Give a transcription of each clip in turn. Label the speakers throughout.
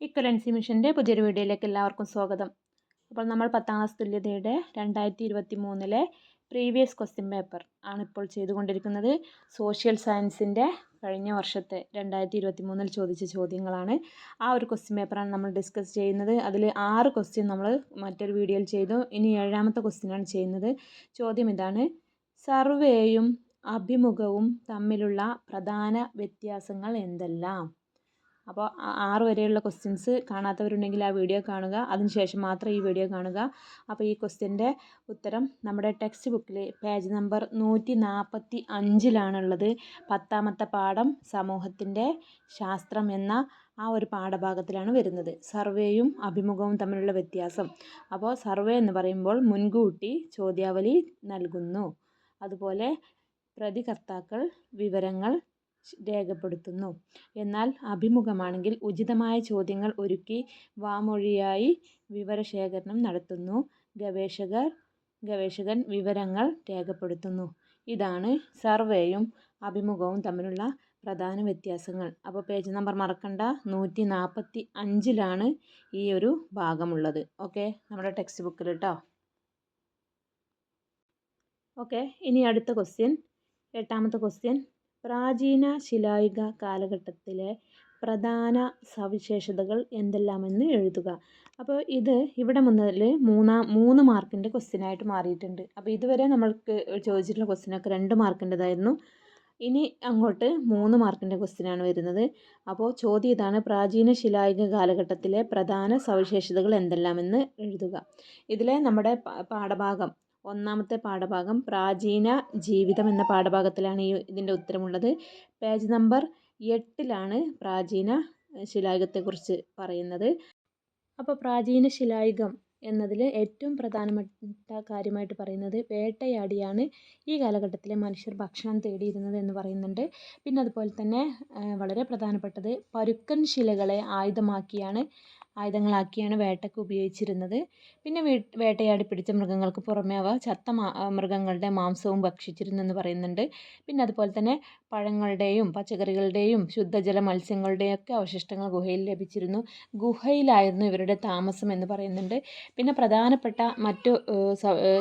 Speaker 1: ഇക്കൊലൻസി മിഷന്റെ പുതിയൊരു വീഡിയോയിലേക്ക് എല്ലാവർക്കും സ്വാഗതം. അപ്പോൾ നമ്മൾ പത്താം ക്ലാസ് തുല്യതയുടെ രണ്ടായിരത്തി ഇരുപത്തി മൂന്നിലെ പ്രീവിയസ് ക്വസ്റ്റ്യൻ പേപ്പർ ആണ് ഇപ്പോൾ ചെയ്തുകൊണ്ടിരിക്കുന്നത് സോഷ്യൽ സയൻസിന്റെ കഴിഞ്ഞ വർഷത്തെ രണ്ടായിരത്തി ഇരുപത്തി മൂന്നിൽ ചോദിച്ച ചോദ്യങ്ങളാണ്. ആ ഒരു ക്വസ്റ്റ്യൻ പേപ്പറാണ് നമ്മൾ ഡിസ്കസ് ചെയ്യുന്നത്. അതിൽ ആറ് ക്വസ്റ്റ്യൻ നമ്മൾ മറ്റൊരു വീഡിയോയിൽ ചെയ്തു. ഇനി ഏഴാമത്തെ ക്വസ്റ്റ്യനാണ് ചെയ്യുന്നത്. ചോദ്യം ഇതാണ്. സർവേയും അഭിമുഖവും തമ്മിലുള്ള പ്രധാന വ്യത്യാസങ്ങൾ എന്തെല്ലാം? അപ്പോൾ ആറ് വരെയുള്ള ക്വസ്റ്റ്യൻസ് കാണാത്തവരുണ്ടെങ്കിൽ ആ വീഡിയോ കാണുക. അതിനുശേഷം മാത്രം ഈ വീഡിയോ കാണുക. അപ്പോൾ ഈ ക്വസ്റ്റ്യന്റെ ഉത്തരം നമ്മുടെ ടെക്സ്റ്റ് ബുക്കിൽ പേജ് നമ്പർ നൂറ്റി നാൽപ്പത്തി അഞ്ചിലാണുള്ളത് പത്താമത്തെ പാഠം സമൂഹത്തിന്റെ ശാസ്ത്രം എന്ന ആ ഒരു പാഠഭാഗത്തിലാണ് വരുന്നത്. സർവേയും അഭിമുഖവും തമ്മിലുള്ള വ്യത്യാസം. അപ്പോൾ സർവേ എന്ന് പറയുമ്പോൾ മുൻകൂട്ടി ചോദ്യാവലി നൽകുന്നു. അതുപോലെ പ്രതികർത്താക്കൾ വിവരങ്ങൾ രേഖപ്പെടുത്തുന്നു. എന്നാൽ അഭിമുഖമാണെങ്കിൽ ഉചിതമായ ചോദ്യങ്ങൾ ഒരുക്കി വാമൊഴിയായി വിവരശേഖരണം നടത്തുന്നു. ഗവേഷകർ ഗവേഷകൻ വിവരങ്ങൾ രേഖപ്പെടുത്തുന്നു. ഇതാണ് സർവേയും അഭിമുഖവും തമ്മിലുള്ള പ്രധാന വ്യത്യാസങ്ങൾ. അപ്പോൾ പേജ് നമ്പർ മറക്കണ്ട. നൂറ്റി നാൽപ്പത്തി അഞ്ചിലാണ് ഈ ഒരു ഭാഗമുള്ളത്. ഓക്കെ? നമ്മുടെ ടെക്സ്റ്റ് ബുക്കിൽ കേട്ടോ ഓക്കെ? ഇനി അടുത്ത ക്വസ്റ്റ്യൻ. എട്ടാമത്തെ ക്വസ്റ്റ്യൻ. പ്രാചീന ശിലായുഗ കാലഘട്ടത്തിലെ പ്രധാന സവിശേഷതകൾ എന്തെല്ലാമെന്ന് എഴുതുക. അപ്പോൾ ഇത് ഇവിടെ മുതൽ മൂന്നാം മൂന്ന് മാർക്കിന്റെ ക്വസ്റ്റ്യനായിട്ട് മാറിയിട്ടുണ്ട്. അപ്പോൾ ഇതുവരെ നമ്മൾക്ക് ചോദിച്ചിട്ടുള്ള ക്വസ്റ്റ്യനൊക്കെ രണ്ട് മാർക്കിന്റെതായിരുന്നു. ഇനി അങ്ങോട്ട് മൂന്ന് മാർക്കിന്റെ ക്വസ്റ്റ്യനാണ് വരുന്നത്. അപ്പോൾ ചോദ്യം ഇതാണ് പ്രാചീന ശിലായുഗ കാലഘട്ടത്തിലെ പ്രധാന സവിശേഷതകൾ എന്തെല്ലാമെന്ന് എഴുതുക. ഇതിലെ നമ്മുടെ പാഠഭാഗം ഒന്നാമത്തെ പാഠഭാഗം പ്രാചീന ജീവിതം എന്ന പാഠഭാഗത്തിലാണ് ഈ ഇതിന്റെ ഉത്തരമുള്ളത്. പേജ് നമ്പർ എട്ടിലാണ് പ്രാചീന ശിലായുഗത്തെക്കുറിച്ച് പറയുന്നത്. അപ്പോൾ പ്രാചീന ശിലായുഗം എന്നതിൽ ഏറ്റവും പ്രധാനപ്പെട്ട കാര്യമായിട്ട് പറയുന്നത് വേട്ടയാടിയാണ് ഈ കാലഘട്ടത്തിലെ മനുഷ്യർ ഭക്ഷണം തേടിയിരുന്നത് എന്ന് പറയുന്നുണ്ട്. പിന്നെ അതുപോലെ തന്നെ വളരെ പ്രധാനപ്പെട്ടത് പരുക്കൻ ശിലകളെ ആയുധമാക്കിയാണ് ആയുധങ്ങളാക്കിയാണ് വേട്ടയ്ക്ക് ഉപയോഗിച്ചിരുന്നത്. പിന്നെ വേട്ടയാടി പിടിച്ച മൃഗങ്ങൾക്ക് പുറമെ അവ ചത്ത മൃഗങ്ങളുടെ മാംസവും ഭക്ഷിച്ചിരുന്നു എന്ന് പറയുന്നുണ്ട്. പിന്നെ അതുപോലെ തന്നെ പഴങ്ങളുടെയും പച്ചക്കറികളുടെയും ശുദ്ധജല മത്സ്യങ്ങളുടെയും ഒക്കെ അവശിഷ്ടങ്ങൾ ഗുഹയിൽ ലഭിച്ചിരുന്നു. ഗുഹയിലായിരുന്നു ഇവരുടെ താമസം എന്ന് പറയുന്നുണ്ട്. പിന്നെ പ്രധാനപ്പെട്ട മറ്റു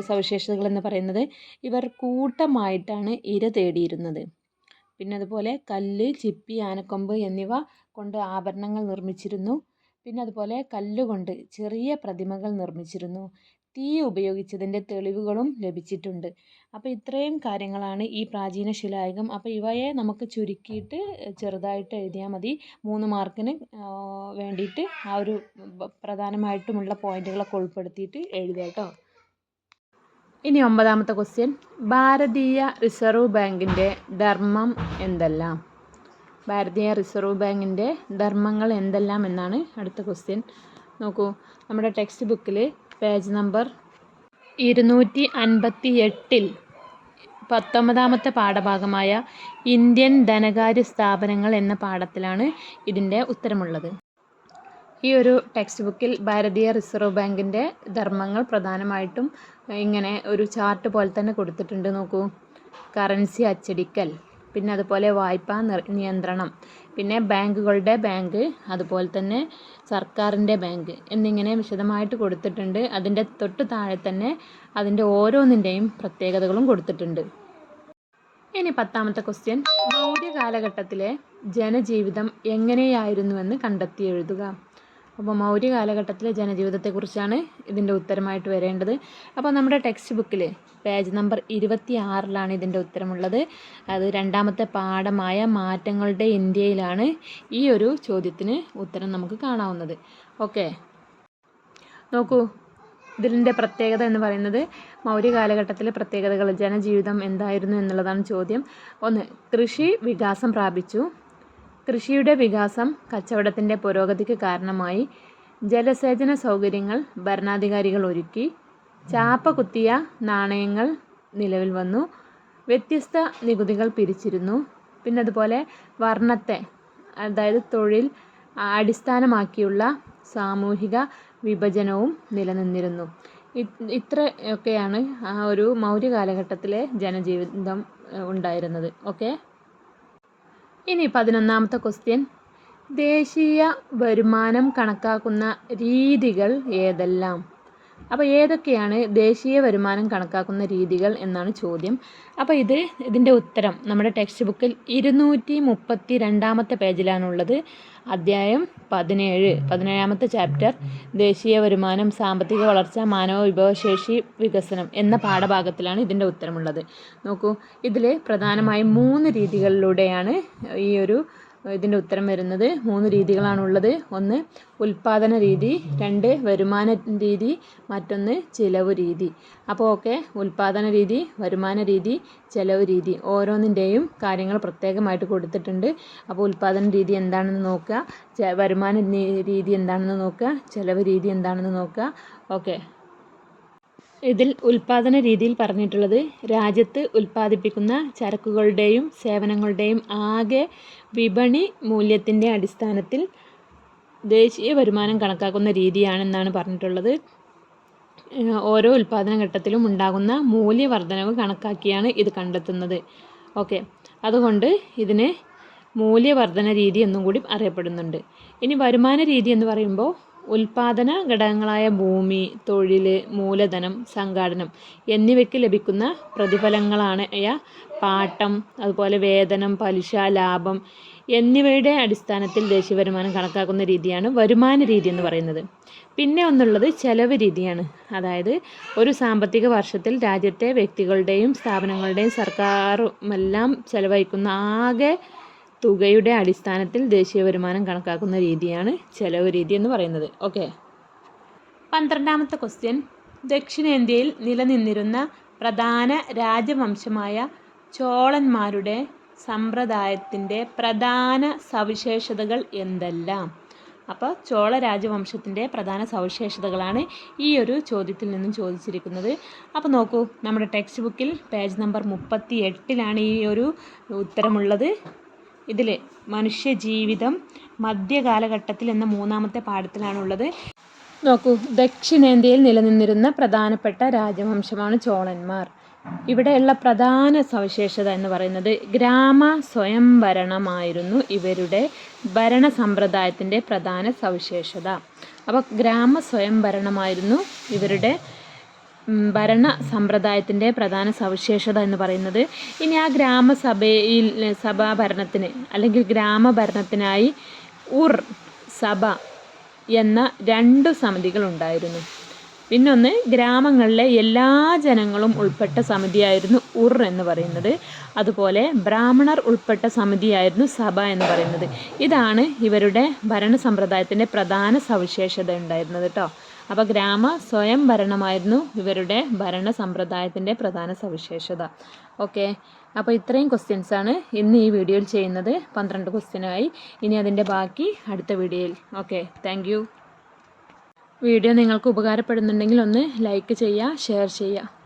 Speaker 1: സവിശേഷതകൾ എന്ന് പറയുന്നത് ഇവർ കൂട്ടമായിട്ടാണ് ഇര തേടിയിരുന്നത്. പിന്നെ അതുപോലെ കല്ല് ചിപ്പി ആനക്കൊമ്പ് എന്നിവ കൊണ്ട് ആഭരണങ്ങൾ നിർമ്മിച്ചിരുന്നു. പിന്നെ അതുപോലെ കല്ലുകൊണ്ട് ചെറിയ പ്രതിമകൾ നിർമ്മിച്ചിരുന്നു. തീ ഉപയോഗിച്ചതിന്റെ തെളിവുകളും ലഭിച്ചിട്ടുണ്ട്. അപ്പോൾ ഇത്രയും കാര്യങ്ങളാണ് ഈ പ്രാചീന ശിലായുഗം. അപ്പോൾ ഇവയെ നമുക്ക് ചുരുക്കിയിട്ട് ചെറുതായിട്ട് എഴുതിയാൽ മതി. മൂന്ന് മാർക്കിന് വേണ്ടിയിട്ട് ആ ഒരു പ്രധാനമായിട്ടുമുള്ള പോയിന്റുകളൊക്കെ ഉൾപ്പെടുത്തിയിട്ട് എഴുതുക കേട്ടോ. ഇനി ഒമ്പതാമത്തെ ക്വസ്റ്റ്യൻ ഭാരതീയ റിസർവ് ബാങ്കിന്റെ ധർമ്മം എന്തെല്ലാം? ഭാരതീയ റിസർവ് ബാങ്കിന്റെ ധർമ്മങ്ങൾ എന്തെല്ലാം എന്നാണ് അടുത്ത ക്വസ്റ്റ്യൻ നോക്കൂ നമ്മുടെ ടെക്സ്റ്റ് ബുക്കിൽ പേജ് നമ്പർ ഇരുന്നൂറ്റി അൻപത്തി എട്ടിൽ പത്തൊമ്പതാമത്തെ പാഠഭാഗമായ ഇന്ത്യൻ ധനകാര്യ സ്ഥാപനങ്ങൾ എന്ന പാഠത്തിലാണ് ഇതിന്റെ ഉത്തരമുള്ളത്. ഈ ഒരു ടെക്സ്റ്റ് ബുക്കിൽ ഭാരതീയ റിസർവ് ബാങ്കിന്റെ ധർമ്മങ്ങൾ പ്രധാനമായിട്ടും ഇങ്ങനെ ഒരു ചാർട്ട് പോലെ തന്നെ കൊടുത്തിട്ടുണ്ട്. നോക്കൂ കറൻസി അച്ചടിക്കൽ. പിന്നെ അതുപോലെ വായ്പാ നിയന്ത്രണം. പിന്നെ ബാങ്കുകളുടെ ബാങ്ക് അതുപോലെ തന്നെ സർക്കാരിന്റെ ബാങ്ക് എന്നിങ്ങനെ വിശദമായിട്ട് കൊടുത്തിട്ടുണ്ട്. അതിന്റെ തൊട്ട് താഴെ തന്നെ അതിന്റെ ഓരോന്നിന്റെയും പ്രത്യേകതകളും കൊടുത്തിട്ടുണ്ട്. ഇനി പത്താമത്തെ ക്വസ്റ്റ്യൻ മൗര്യ കാലഘട്ടത്തിലെ ജനജീവിതം എങ്ങനെയായിരുന്നുവെന്ന് കണ്ടെത്തി എഴുതുക. അപ്പോൾ മൗര്യ കാലഘട്ടത്തിലെ ജനജീവിതത്തെക്കുറിച്ചാണ് ഇതിന്റെ ഉത്തരമായിട്ട് വരേണ്ടത്. അപ്പോൾ നമ്മുടെ ടെക്സ്റ്റ് ബുക്കിൽ പേജ് നമ്പർ ഇരുപത്തി ആറിലാണ് ഇതിന്റെ ഉത്തരമുള്ളത്. അത് രണ്ടാമത്തെ പാഠമായ മാറ്റങ്ങളുടെ ഇന്ത്യയിലാണ് ഈ ഒരു ചോദ്യത്തിന് ഉത്തരം നമുക്ക് കാണാവുന്നത്. ഓക്കെ നോക്കൂ. ഇതിന്റെ പ്രത്യേകത എന്ന് പറയുന്നത് മൗര്യ കാലഘട്ടത്തിലെ പ്രത്യേകതകൾ ജനജീവിതം എന്തായിരുന്നു എന്നുള്ളതാണ് ചോദ്യം. ഒന്ന് കൃഷി വികാസം പ്രാപിച്ചു. കൃഷിയുടെ വികാസം കച്ചവടത്തിന്റെ പുരോഗതിക്ക് കാരണമായി ജലസേചന സൗകര്യങ്ങൾ ഭരണാധികാരികൾ ഒരുക്കി ചാപ്പ കുത്തിയ നാണയങ്ങൾ നിലവിൽ വന്നു വ്യത്യസ്ത നികുതികൾ പിരിച്ചിരുന്നു. പിന്നെ അതുപോലെ വർണത്തെ അതായത് തൊഴിൽ അടിസ്ഥാനമാക്കിയുള്ള സാമൂഹിക വിഭജനവും നിലനിന്നിരുന്നു. ഇത്രയൊക്കെയാണ് ആ ഒരു മൗര്യ കാലഘട്ടത്തിലെ ജനജീവിതം ഉണ്ടായിരുന്നത്. ഓക്കെ? ഇനി പതിനൊന്നാമത്തെ ക്വസ്റ്റ്യൻ ദേശീയ വരുമാനം കണക്കാക്കുന്ന രീതികൾ ഏതെല്ലാം? അപ്പോൾ ഏതൊക്കെയാണ് ദേശീയ വരുമാനം കണക്കാക്കുന്ന രീതികൾ എന്നാണ് ചോദ്യം. അപ്പോൾ ഇത് ഇതിന്റെ ഉത്തരം നമ്മുടെ ടെക്സ്റ്റ് ബുക്കിൽ ഇരുന്നൂറ്റി മുപ്പത്തി രണ്ടാമത്തെ പേജിലാണുള്ളത്. അധ്യായം പതിനേഴ് പതിനേഴാമത്തെ ചാപ്റ്റർ ദേശീയ വരുമാനം സാമ്പത്തിക വളർച്ച മാനവ വിഭവശേഷി വികസനം എന്ന പാഠഭാഗത്തിലാണ് ഇതിന്റെ ഉത്തരമുള്ളത്. നോക്കൂ ഇതിൽ പ്രധാനമായും മൂന്ന് രീതികളിലൂടെയാണ് ഈ ഒരു ഇതിന്റെ ഉത്തരം വരുന്നത് മൂന്ന് രീതികളാണുള്ളത്. ഒന്ന് ഉൽപാദന രീതി. രണ്ട് വരുമാന രീതി. മറ്റൊന്ന് ചിലവ് രീതി. അപ്പോൾ ഓക്കെ ഉൽപാദന രീതി വരുമാന രീതി ചിലവ് രീതി ഓരോന്നിന്റെയും കാര്യങ്ങൾ പ്രത്യേകമായിട്ട് കൊടുത്തിട്ടുണ്ട്. അപ്പോൾ ഉൽപാദന രീതി എന്താണെന്ന് നോക്കുക വരുമാന രീതി എന്താണെന്ന് നോക്കുക ചിലവ് രീതി എന്താണെന്ന് നോക്കുക. ഓക്കെ. ഇതിൽ ഉൽപാദന രീതിയിൽ പറഞ്ഞിട്ടുള്ളത് രാജ്യത്ത് ഉൽപ്പാദിപ്പിക്കുന്ന ചരക്കുകളുടെയും സേവനങ്ങളുടെയും ആകെ വിപണി മൂല്യത്തിന്റെ അടിസ്ഥാനത്തിൽ ദേശീയ വരുമാനം കണക്കാക്കുന്ന രീതിയാണെന്നാണ് പറഞ്ഞിട്ടുള്ളത്. ഓരോ ഉൽപാദന ഘട്ടത്തിലും ഉണ്ടാകുന്ന മൂല്യവർദ്ധനവ് കണക്കാക്കിയാണ് ഇത് കണ്ടെത്തുന്നത്. ഓക്കെ. അതുകൊണ്ട് ഇതിനെ മൂല്യവർധന രീതി എന്നും കൂടി അറിയപ്പെടുന്നുണ്ട്. ഇനി വരുമാന രീതി എന്ന് പറയുമ്പോൾ ഉൽപാദന ഘടകങ്ങളായ ഭൂമി തൊഴിൽ മൂലധനം സംഘാടനം എന്നിവയ്ക്ക് ലഭിക്കുന്ന പ്രതിഫലങ്ങളാണ് പാട്ടം അതുപോലെ വേതനം പലിശ ലാഭം എന്നിവയുടെ അടിസ്ഥാനത്തിൽ ദേശീയ വരുമാനം കണക്കാക്കുന്ന രീതിയാണ് വരുമാന രീതി എന്ന് പറയുന്നത്. പിന്നെ ഒന്നുള്ളത് ചെലവ് രീതിയാണ്. അതായത് ഒരു സാമ്പത്തിക വർഷത്തിൽ രാജ്യത്തെ വ്യക്തികളുടെയും സ്ഥാപനങ്ങളുടെയും സർക്കാരുമെല്ലാം ചെലവഴിക്കുന്ന ആകെ തുകയുടെ അടിസ്ഥാനത്തിൽ ദേശീയ വരുമാനം കണക്കാക്കുന്ന രീതിയാണ് ചെലവ് രീതി എന്ന് പറയുന്നത്. ഓക്കെ. പന്ത്രണ്ടാമത്തെ ക്വസ്റ്റ്യൻ ദക്ഷിണേന്ത്യയിൽ നിലനിന്നിരുന്ന പ്രധാന രാജവംശമായ ചോളന്മാരുടെ സമ്പ്രദായത്തിന്റെ പ്രധാന സവിശേഷതകൾ എന്തെല്ലാം? അപ്പോൾ ചോള രാജവംശത്തിന്റെ പ്രധാന സവിശേഷതകളാണ് ഈ ഒരു ചോദ്യത്തിൽ നിന്നും ചോദിച്ചിരിക്കുന്നത്. അപ്പോൾ നോക്കൂ നമ്മുടെ ടെക്സ്റ്റ് ബുക്കിൽ പേജ് നമ്പർ മുപ്പത്തി എട്ടിലാണ് ഈ ഒരു ഉത്തരമുള്ളത്. ഇതിൽ മനുഷ്യജീവിതം മധ്യകാലഘട്ടത്തിൽ എന്ന മൂന്നാമത്തെ പാഠത്തിലാണുള്ളത്. നോക്കൂ ദക്ഷിണേന്ത്യയിൽ നിലനിന്നിരുന്ന പ്രധാനപ്പെട്ട രാജവംശമാണ് ചോളന്മാർ. ഇവിടെയുള്ള പ്രധാന സവിശേഷത എന്ന് പറയുന്നത് ഗ്രാമ സ്വയംഭരണമായിരുന്നു ഇവരുടെ ഭരണ സമ്പ്രദായത്തിന്റെ പ്രധാന സവിശേഷത. അപ്പോൾ ഗ്രാമ സ്വയംഭരണമായിരുന്നു ഇവരുടെ ഭരണ സമ്പ്രദായത്തിന്റെ പ്രധാന സവിശേഷത എന്ന് പറയുന്നത് ഇനി ആ ഗ്രാമസഭയിൽ സഭാ ഭരണത്തിന് അല്ലെങ്കിൽ ഗ്രാമഭരണത്തിനായി ഉർ സഭ എന്ന രണ്ട് സമിതികളുണ്ടായിരുന്നു പിന്നൊന്ന് ഗ്രാമങ്ങളിലെ എല്ലാ ജനങ്ങളും ഉൾപ്പെട്ട സമിതിയായിരുന്നു ഉർ എന്ന് പറയുന്നത്. അതുപോലെ ബ്രാഹ്മണർ ഉൾപ്പെട്ട സമിതിയായിരുന്നു സഭ എന്ന് പറയുന്നത്. ഇതാണ് ഇവരുടെ ഭരണ സമ്പ്രദായത്തിന്റെ പ്രധാന സവിശേഷത ഉണ്ടായിരുന്നത് കേട്ടോ. അപ്പോൾ ഗ്രാമ സ്വയം ഭരണമായിരുന്നു ഇവരുടെ ഭരണ സമ്പ്രദായത്തിന്റെ പ്രധാന സവിശേഷത. ഓക്കെ അപ്പോൾ ഇത്രയും ക്വസ്റ്റ്യൻസാണ് ഇന്ന് ഈ വീഡിയോയിൽ ചെയ്യുന്നത്. പന്ത്രണ്ട് ക്വസ്റ്റ്യനായി ഇനി അതിന്റെ ബാക്കി അടുത്ത വീഡിയോയിൽ. ഓക്കെ താങ്ക് വീഡിയോ നിങ്ങൾക്ക് ഉപകാരപ്പെടുന്നുണ്ടെങ്കിൽ ഒന്ന് ലൈക്ക് ചെയ്യുക ഷെയർ ചെയ്യുക.